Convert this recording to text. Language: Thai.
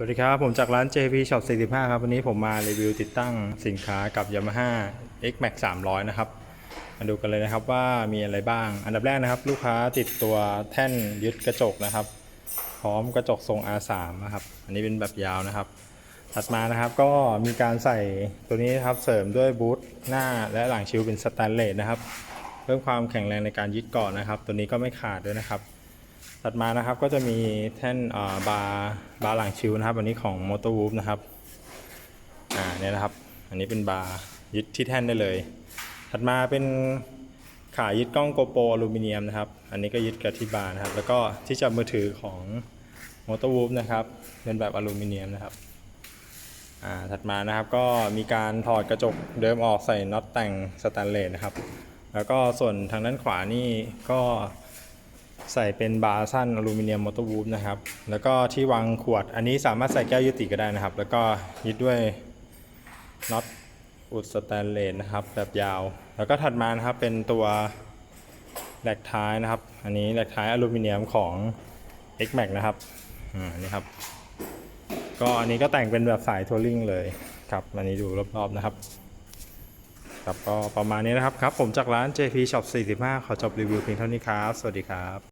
สวัสดีครับ ผมจากร้าน JP Shop 45 ครับ วันนี้ผมมารีวิวติดตั้งสินค้ากับ Yamaha X Max 300 นะครับ มาดูกันเลยนะครับว่ามีอะไรบ้าง อันดับแรกนะครับ ลูกค้าติดตัวแท่นยึดกระจกนะครับ พร้อมกระจกทรง R3 นะครับ อันนี้เป็นแบบยาวนะครับ ถัดมานะครับก็มีการใส่ตัวนี้นะครับเสริมด้วยบูทหน้าและหลังชิวเป็นสแตนเลสนะครับ เพิ่มความแข็งแรงในการยึดเกาะนะครับ ตัวนี้ก็ไม่ขาดด้วยนะครับ ถัดมานะครับก็จะมีแท่นบาร์บาร์หลังชิวนะครับ อันนี้ของ m o t o w o o f นะครับอ่าเนี่ยนะครับ อันนี้เป็นบาร์ยึดที่แท่นได้เลย ถัดมาเป็นขายึดกล้องโกโปรอลูมิเนียมนะครับ อันนี้ก็ยึดกับที่บาร์นะครับ แล้วก็ที่จับมือถือของ m o t o w o o f นะครับเป็นแบบอลูมิเนียมนะครับอ่าถัดมานะครับก็มีการถอดกระจกเดิมออกใส่น็อตแต่งสแตนเลสนะครับ แล้วก็ส่วนทางด้านขวานี่ก็ ใส่เป็นบาร์สั้นอลูมิเนียมมอเตอร์วูฟนะครับ แล้วก็ที่วางขวดอันนี้สามารถใส่แก้วยุติก็ได้นะครับ แล้วก็ยึดด้วยน็อตอุดสแตนเลสนะครับ แบบยาว แล้วก็ถัดมานะครับเป็นตัวแหลกท้ายนะครับ อันนี้แหลกท้ายอลูมิเนียมของ X Max นะครับอ่านี่ครับ ก็อันนี้ก็แต่งเป็นแบบสายทัวริงเลยครับอันนี้ดูรอบๆนะครับครับก็ประมาณนี้นะครับครับ ผมจากร้าน JP Shop 45 ขอจบรีวิวเพียงเท่านี้ครับ สวัสดีครับ